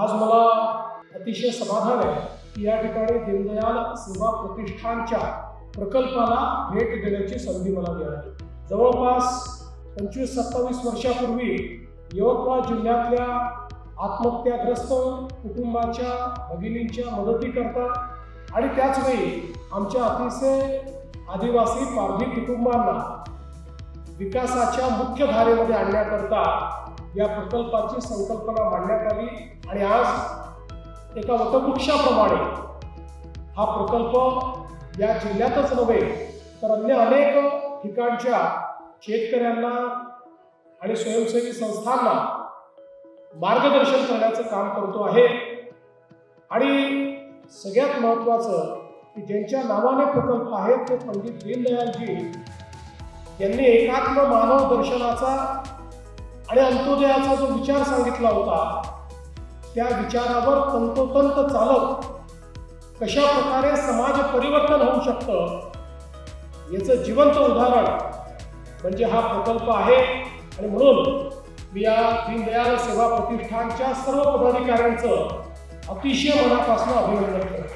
आज मला अतिशय समाधान आहे की या ठिकाणी दीनदयाल सेवा प्रतिष्ठानच्या प्रकल्पाला भेट देण्याची संधी मला मिळाली. जवळपास पंचवीस सत्तावीस वर्षापूर्वी यवतमाळ जिल्ह्यातल्या आत्महत्याग्रस्त कुटुंबाच्या भगिनींच्या मदतीकरता आणि त्याचवेळी आमच्या अतिशय आदिवासी पारधी कुटुंबांना विकासाच्या मुख्य धारेमध्ये आणण्याकरता या प्रकल्पाची संकल्पना मांडण्यात आली. आणि आज एका वटवृक्षाप्रमाणे हा प्रकल्प या जिल्ह्यातच नव्हे तर अन्य अनेक ठिकाणच्या शेतकऱ्यांना आणि स्वयंसेवी संस्थांना मार्गदर्शन करण्याचं काम करतो आहे. आणि सगळ्यात महत्त्वाचं की ज्यांच्या नावाने प्रकल्प आहेत ते पंडित दीनदयालजी. यांनी एकात्म मानव दर्शनाचा आणि अंत्योदयाचा जो विचार सांगितला होता त्या विचारावर तंतोतंत चालत कशा प्रकारे समाज परिवर्तन होऊ शकतं याचं जिवंत उदाहरण म्हणजे हा प्रकल्प आहे. आणि म्हणून मी या दीनदयाल सेवा प्रतिष्ठानच्या सर्व पदाधिकाऱ्यांचं अतिशय मनापासून अभिनंदन करतो.